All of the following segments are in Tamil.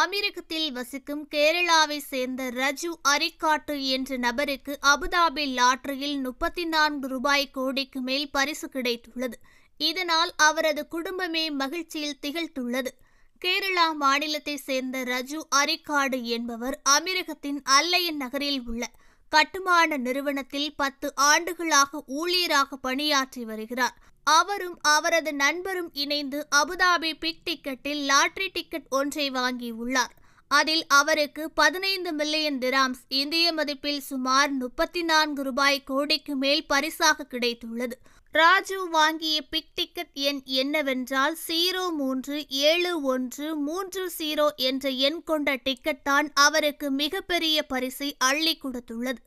அமெரிக்கத்தில் வசிக்கும் கேரளாவை சேர்ந்த ரஜு அரிக்காட்டு என்ற நபருக்கு அபுதாபி லாட்டரியில் முப்பத்தி நான்கு ரூபாய் கோடிக்கு மேல் பரிசு கிடைத்துள்ளது. இதனால் அவரது குடும்பமே மகிழ்ச்சியில் திகழ்த்துள்ளது கேரளா மாநிலத்தை சேர்ந்த ரஜு அரிக்காடு என்பவர் அமெரிக்கத்தின் அல்லையன் நகரில் உள்ள கட்டுமான நிறுவனத்தில் பத்து ஆண்டுகளாக ஊழியராக பணியாற்றி வருகிறார். அவரும் அவரது நண்பரும் இணைந்து அபுதாபி பிக் டிக்கெட்டில் லாட்ரி டிக்கெட் ஒன்றை வாங்கியுள்ளார். அதில் அவருக்கு பதினைந்து மில்லியன் திராம்ஸ் இந்திய மதிப்பில் சுமார் முப்பத்தி நான்கு ரூபாய் கோடிக்கு மேல் பரிசாக கிடைத்துள்ளது. ராஜு வாங்கிய பிக் டிக்கெட் எண் என்னவென்றால் சீரோ மூன்று ஏழு ஒன்று மூன்று சீரோ என்ற எண் கொண்ட டிக்கெட் தான் அவருக்கு மிகப்பெரிய பரிசை அள்ளி கொடுத்துள்ளது.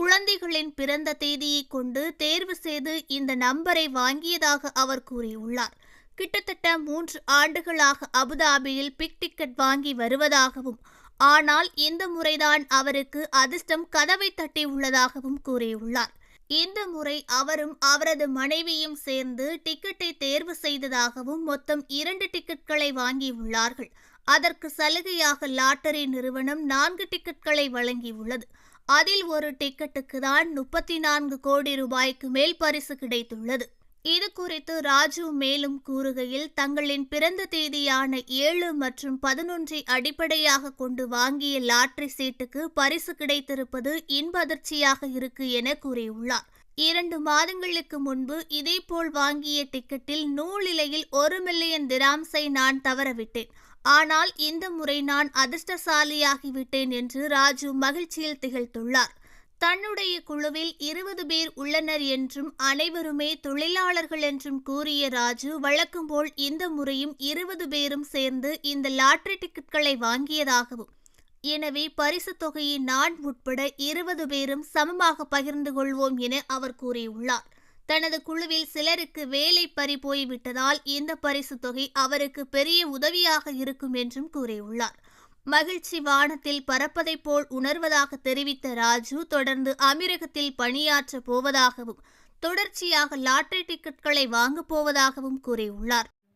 குழந்தைகளின் பிறந்த தேதியை கொண்டு தேர்வு செய்து இந்த நம்பரை வாங்கியதாக அவர் கூறியுள்ளார். கிட்டத்தட்ட மூன்று ஆண்டுகளாக அபுதாபியில் பிக் டிக்கெட் வாங்கி வருவதாகவும் ஆனால் இந்த முறைதான் அவருக்கு அதிர்ஷ்டம் கதவை தட்டி உள்ளதாகவும் கூறியுள்ளார். இந்த முறை அவரும் அவரது மனைவியும் சேர்ந்து டிக்கெட்டை தேர்வு செய்ததாகவும் மொத்தம் இரண்டு டிக்கெட்களை வாங்கியுள்ளார்கள். அதற்கு சலுகையாக லாட்டரி நிறுவனம் நான்கு டிக்கெட்களை வழங்கியுள்ளது. அதில் ஒரு டிக்கெட்டுக்கு தான் முப்பத்தி நான்கு கோடி ரூபாய்க்கு மேல் பரிசு கிடைத்துள்ளது. இது குறித்து ராஜு மேலும் கூறுகையில் தங்களின் பிறந்த தேதியான ஏழு மற்றும் பதினொன்றை அடிப்படையாக கொண்டு வாங்கிய லாட்ரி சீட்டுக்கு பரிசு கிடைத்திருப்பது இன்ப அதிர்ச்சியாக இருக்கு என கூறியுள்ளார். இரண்டு மாதங்களுக்கு முன்பு இதேபோல் வாங்கிய டிக்கெட்டில் நூலிலையில் ஒரு மில்லியன் திராம்ஸை நான் தவறவிட்டேன். ஆனால் இந்த முறை நான் அதிர்ஷ்டசாலியாகிவிட்டேன் என்று ராஜு மகிழ்ச்சியில் திகழ்த்துள்ளார். தன்னுடைய குழுவில் இருபது பேர் உள்ளனர் என்றும் அனைவருமே தொழிலாளர்கள் என்றும் கூறிய ராஜு வழக்கம் போல் இந்த முறையும் இருபது பேரும் சேர்ந்து இந்த லாட்ரி டிக்கெட்களை வாங்கியதாகவும் எனவே பரிசு தொகையை நான் உட்பட இருபது பேரும் சமமாக பகிர்ந்து கொள்வோம் என அவர் கூறியுள்ளார். தனது குழுவில் சிலருக்கு வேலை பறி போய்விட்டதால் இந்த பரிசு தொகை அவருக்கு பெரிய உதவியாக இருக்கும் என்றும் கூறியுள்ளார். மகிழ்ச்சி வானத்தில் பறப்பதைப் போல் உணர்வதாக தெரிவித்த ராஜு தொடர்ந்து அமீரகத்தில் பணியாற்ற போவதாகவும் தொடர்ச்சியாக லாட்டரி டிக்கெட்களை வாங்கப் போவதாகவும் கூறியுள்ளார்.